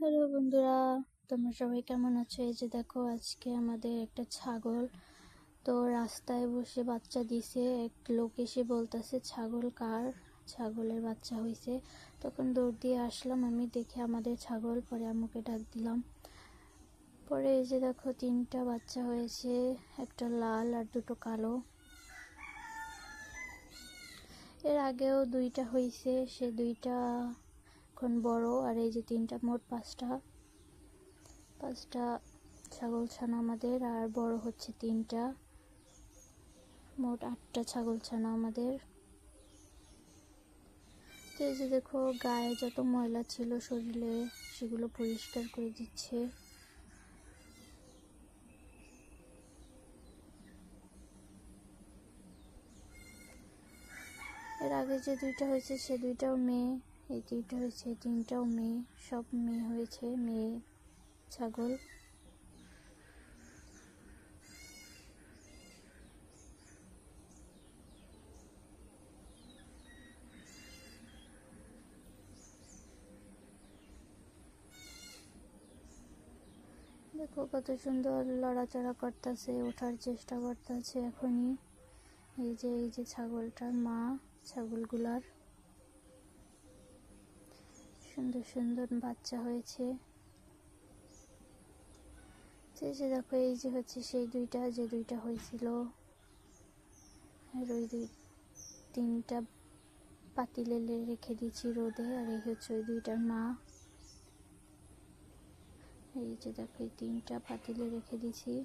Hello বন্ধুরা, তোমরা সবাই কেমন আছো? এই যে দেখো, আজকে আমাদের একটা ছাগল। তো রাস্তায় বসে বাচ্চা দিছে, এক লোক এসে বলতেছে, ছাগল কার? ছাগলের বাচ্চা হয়েছে তখন দৌড় দিয়ে আসলাম আমি, দেখে আমাদের ছাগল, পরে আম্মুকে ডাক দিলাম। পরে এই যে দেখো, তিনটা বাচ্চা হয়েছে, একটা লাল আর দুটো কালো। এর আগেও দুইটা হয়েছে সে দুইটা এখন বড়, আর এই যে তিনটা, মোট পাঁচটা। পাঁচটা ছাগল ছানা আমাদের, আর বড় হচ্ছে তিনটা। মোট আটটা ছাগল ছানা আমাদের। তো এই যে দেখো, গায়ে যত ময়লা ছিল শরীরে, সেগুলো পরিষ্কার করে দিচ্ছে। এর আগে যে দুইটা হয়েছে, সে দুইটাও মেয়ে। এই দুইটা হয়েছে তিনটাও মেয়ে, সব মেয়ে হয়েছে, মেয়ে, ছাগল। দেখো কত সুন্দর লড়াচড়া করতেছে, ওঠার চেষ্টা করতেছে এখনই। এই যে এই যে ছাগলটার মা, ছাগলগুলার। সুন্দর সুন্দর বাচ্চা হয়েছে। যে দেখো, এই যে হচ্ছে সেই দুইটা, যে দুইটা হয়েছিল। আর ওই দুই, তিনটা পাতিলে রেখে দিয়েছি রোদে, আর এই হচ্ছে ওই দুইটার মা। এই যে দেখো, এই তিনটা পাতিলে রেখে দিয়েছি।